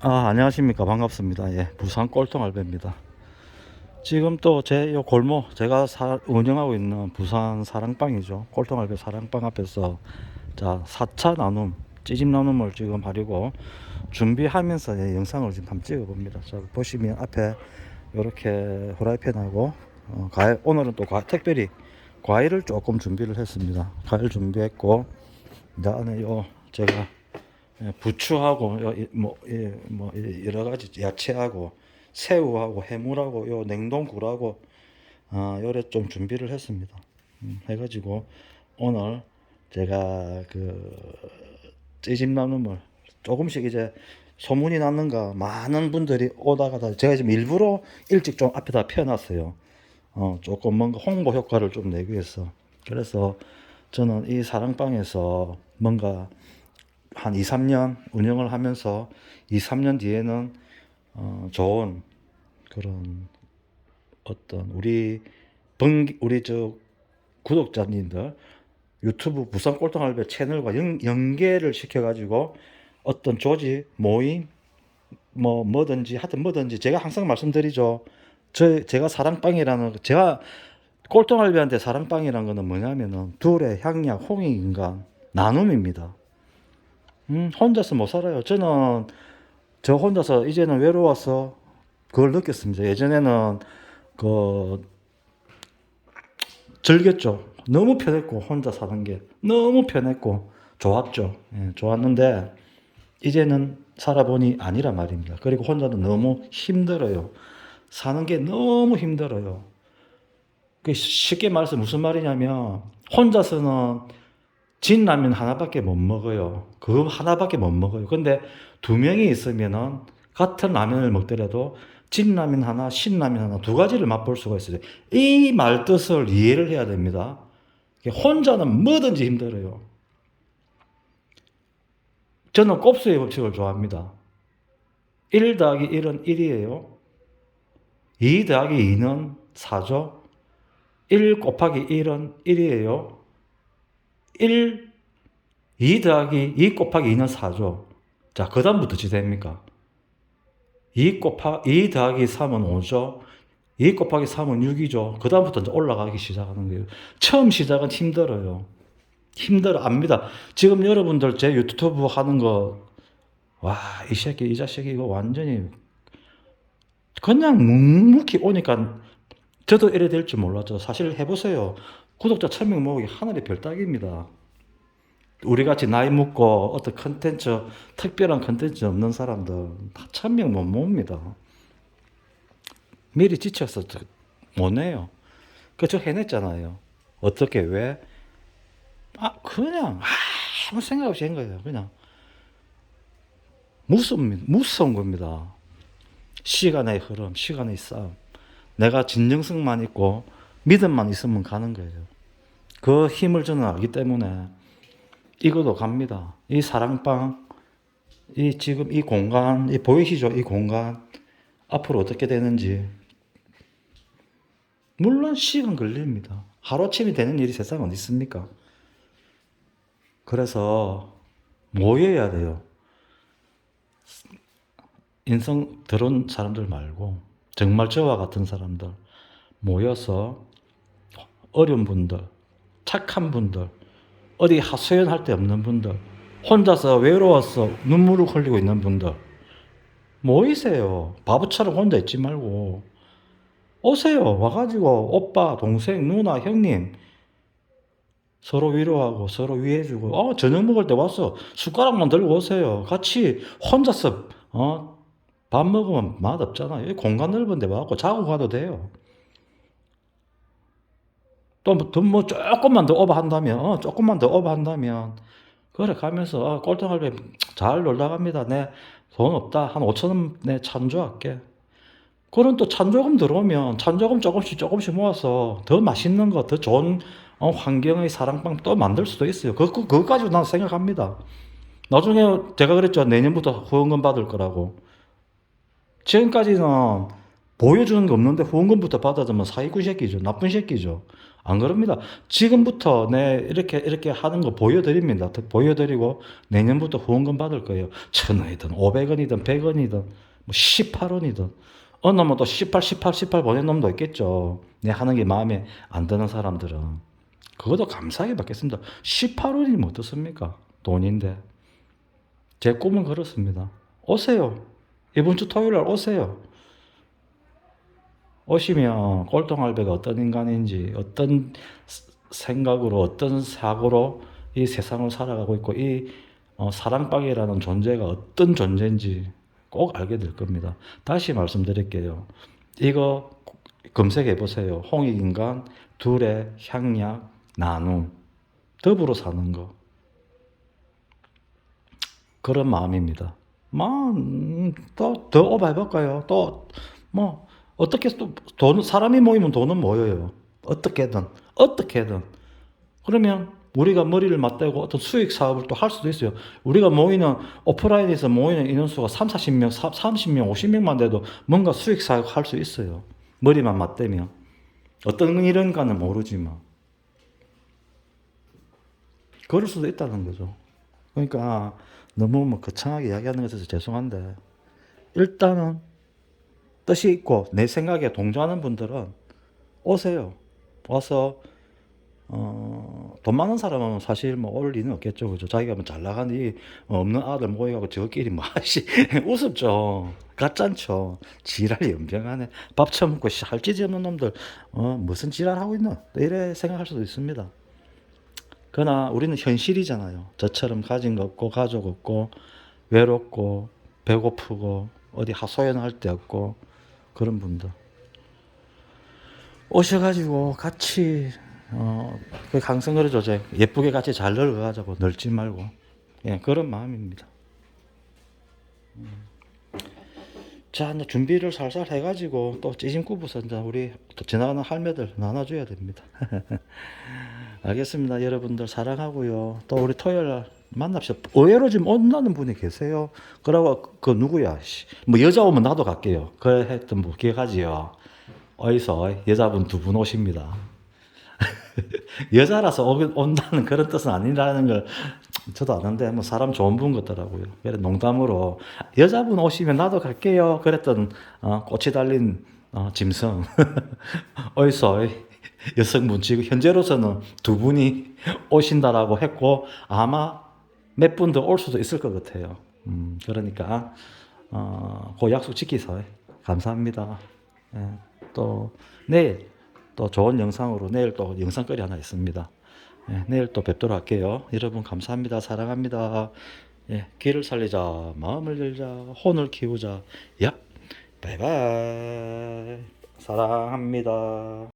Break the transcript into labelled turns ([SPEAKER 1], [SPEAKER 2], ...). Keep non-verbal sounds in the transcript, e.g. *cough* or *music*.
[SPEAKER 1] 아, 안녕하십니까. 반갑습니다. 예, 부산 꼴통 알배입니다. 지금 또 제 요 골목, 제가 사, 운영하고 있는 부산 사랑방이죠. 꼴통 알배 사랑방 앞에서 자, 4차 나눔, 찌짐 나눔을 지금 하려고 준비하면서 예, 영상을 지금 한번 찍어 봅니다. 자, 보시면 앞에 이렇게 후라이팬하고 어, 과일, 오늘은 또 과, 특별히 과일을 조금 준비를 했습니다. 과일 준비했고, 이제 안에 요 제가 예, 부추하고 요, 이, 뭐, 예, 뭐 이- 여러 가지 야채하고 새우하고 해물하고 요 냉동굴하고 아 요래 좀 준비를 했습니다. 음, 해가지고 오늘 제가 그 찌짐 나눔을 조금씩 이제 소문이 났는가 많은 분들이 오다가 다 제가 지금 일부러 일찍 좀 앞에다 펴놨어요. 어 조금 뭔가 홍보 효과를 좀 내기 위해서 그래서 저는 이 사랑방에서 뭔가 한 2, 3년 운영을 하면서 2, 3년 뒤에는 어, 좋은 그런 어떤 우리 번 우리 저 구독자님들 유튜브 부산 꼴통알배 채널과 연, 연계를 시켜가지고 어떤 조직 모임 뭐 뭐든지 하여튼 뭐든지 제가 항상 말씀드리죠. 저 제가 사랑방이라는 거- 제가 꼴통알배한테 사랑방이라는 거는 뭐냐면은 둘의 향약 홍익인간 나눔입니다. 음, 혼자서 못 살아요. 저는 저 혼자서 이제는 외로워서 그걸 느꼈습니다. 예전에는 그 즐겼죠. 너무 편했고 혼자 사는 게 너무 편했고 좋았죠. 예, 좋았는데 이제는 살아보니 아니란 말입니다. 그리고 혼자는 너무 힘들어요. 사는 게 너무 힘들어요. 그 쉽게 말해서 무슨 말이냐면 혼자서는 진라면 하나밖에 못 먹어요. 그거 하나밖에 못 먹어요. 근데 두 명이 있으면은 같은 라면을 먹더라도 진라면 하나, 신라면 하나 두 가지를 맛볼 수가 있어요. 이 말 뜻을 이해를 해야 됩니다. 혼자는 뭐든지 힘들어요. 저는 곱수의 법칙을 좋아합니다. 1 더하기 1은 1이에요. 2 더하기 2는 4죠. 1 곱하기 1은 1이에요. 1, 2 더하기 2 곱하기 2는 4죠. 자, 그 다음부터 어찌 됩니까? 2 곱하 2 더하기 3은 5죠. 2 곱하기 3은 6이죠. 그 다음부터 이제 올라가기 시작하는 거예요. 처음 시작은 힘들어요. 힘들어 압니다. 지금 여러분들 제 유튜브 하는 거, 와, 이 새끼, 이 자식이 이거 완전히 그냥 묵묵히 오니까 저도 이래 될 줄 몰랐죠. 사실 해보세요. 구독자 1000명 모으기 하늘의 별 따기입니다. 우리 같이 나이 먹고 어떤 컨텐츠, 특별한 컨텐츠 없는 사람들 다 1000명 못 모읍니다. 미리 지쳐서 못 내요. 그저 해냈잖아요. 어떻게, 왜? 아, 그냥 아무 생각 없이 한 거예요. 그냥. 무섭, 무서운 겁니다. 시간의 흐름, 시간의 싸움. 내가 진정성만 있고 믿음만 있으면 가는 거예요. 그 힘을 저는 알기 때문에 이것도 갑니다. 이 사랑방, 이 지금 이 공간, 이 보이시죠? 이 공간 앞으로 어떻게 되는지 물론 시간 걸립니다. 하루아침이 되는 일이 세상에 어디 있습니까? 그래서 모여야 돼요. 인성 들은 사람들 말고 정말 저와 같은 사람들 모여서 어려운 분들, 착한 분들, 어디 하소연할 데 없는 분들, 혼자서 외로워서 눈물을 흘리고 있는 분들 모이세요. 바보처럼 혼자 있지 말고 오세요. 와가지고 오빠, 동생, 누나, 형님 서로 위로하고 서로 위해주고 어 저녁 먹을 때 와서 숟가락만 들고 오세요. 같이 혼자서 어 밥 먹으면 맛 없잖아요. 공간 넓은데 와갖고 자고 가도 돼요. 또뭐 조금만 더 오버한다면 어 조금만 더 오버한다면 그래 가면서 아, 꼴등할배 잘 놀다 갑니다. 내 돈 없다 한 5천 원 내 찬조할게. 그런 또 찬조금 들어오면 찬조금 조금씩 조금씩 모아서 더 맛있는 거, 더 좋은 어, 환경의 사랑방 또 만들 수도 있어요. 그, 그, 그거까지도 난 생각합니다. 나중에 제가 그랬죠. 내년부터 후원금 받을 거라고. 지금까지는 보여주는 게 없는데 후원금부터 받아주면 사기꾼 새끼죠. 나쁜 새끼죠. 안 그럽니다. 지금부터 내 이렇게 이렇게 하는 거 보여드립니다. 보여드리고 내년부터 후원금 받을 거예요. 천 원이든 오백 원이든 백 원이든 뭐 18원이든 어느 놈은 또 18, 18, 18 보낸 놈도 있겠죠. 내 하는 게 마음에 안 드는 사람들은 그것도 감사하게 받겠습니다. 18원이면 어떻습니까? 돈인데 제 꿈은 그렇습니다. 오세요. 이번 주 토요일 날 오세요. 오시면 꼴통알배가 어떤 인간인지 어떤 스- 생각으로 어떤 사고로 이 세상을 살아가고 있고 이 어, 사랑방이라는 존재가 어떤 존재인지 꼭 알게 될 겁니다. 다시 말씀드릴게요. 이거 검색해 보세요. 홍익인간 둘의 향약 나눔 더불어 사는 거 그런 마음입니다. 뭐 또 더 오버해볼까요? 또 뭐 어떻게 또 돈 사람이 모이면 돈은 모여요. 어떻게든 어떻게든 그러면 우리가 머리를 맞대고 어떤 수익 사업을 또 할 수도 있어요. 우리가 모이는 오프라인에서 모이는 인원수가 3, 40명, 30명, 50명만 돼도 뭔가 수익 사업 할 수 있어요. 머리만 맞대면 어떤 일인가는 모르지만 그럴 수도 있다는 거죠. 그러니까 너무 뭐 거창하게 이야기하는 것에서 죄송한데 일단은 뜻이 있고 내 생각에 동조하는 분들은 오세요. 와서 어, 돈 많은 사람은 사실 뭐 올 리는 없겠죠. 그죠? 자기가 뭐 잘 나가는 이 없는 아들 모여가고 저끼리 뭐, 씨, 우습죠. 가짠죠. 지랄 연병하네. 밥 처먹고 씨, 할 짓이 없는 놈들, 어, 무슨 지랄 하고 있노? 이래 생각할 수도 있습니다. 그러나 우리는 현실이잖아요. 저처럼 가진 거 없고, 가족 없고, 외롭고, 배고프고, 어디 하소연할 데 없고, 그런 분들. 오셔가지고 같이 어, 그 항상 그러죠. 제 예쁘게 같이 잘 늙어가자고 늙지 말고 예 그런 마음입니다. 음. 자 이제 준비를 살살 해가지고 또 찌짐꾸부서 이제 우리 또 지나가는 할매들 나눠줘야 됩니다. *laughs* 알겠습니다. 여러분들 사랑하고요. 또 우리 토요일 날 만납시다. 의외로 지금 온다는 분이 계세요. 그러고 그 누구야? 씨. 뭐 여자 오면 나도 갈게요. 그래 했던 분 기억하지요? 어디서 여자분 두 분 오십니다. *laughs* 여자라서 오- 온다는 그런 뜻은 아니라는 걸 저도 아는데 뭐 사람 좋은 분 같더라고요. 그래 농담으로 여자분 오시면 나도 갈게요. 그랬던 어, 꽃이 달린 어, 짐승 *laughs* 어디서 여성분 지금 현재로서는 두 분이 오신다라고 했고 아마 몇 분 더 올 수도 있을 것 같아요. 음, 그러니까 어, 그 약속 지키서 감사합니다. 예, 또 내일 또 좋은 영상으로 내일 또 영상거리 하나 있습니다. 예, 내일 또 뵙도록 할게요. 여러분 감사합니다. 사랑합니다. 예, 귀를 살리자, 마음을 열자, 혼을 키우자. 야, 바이바이. 사랑합니다.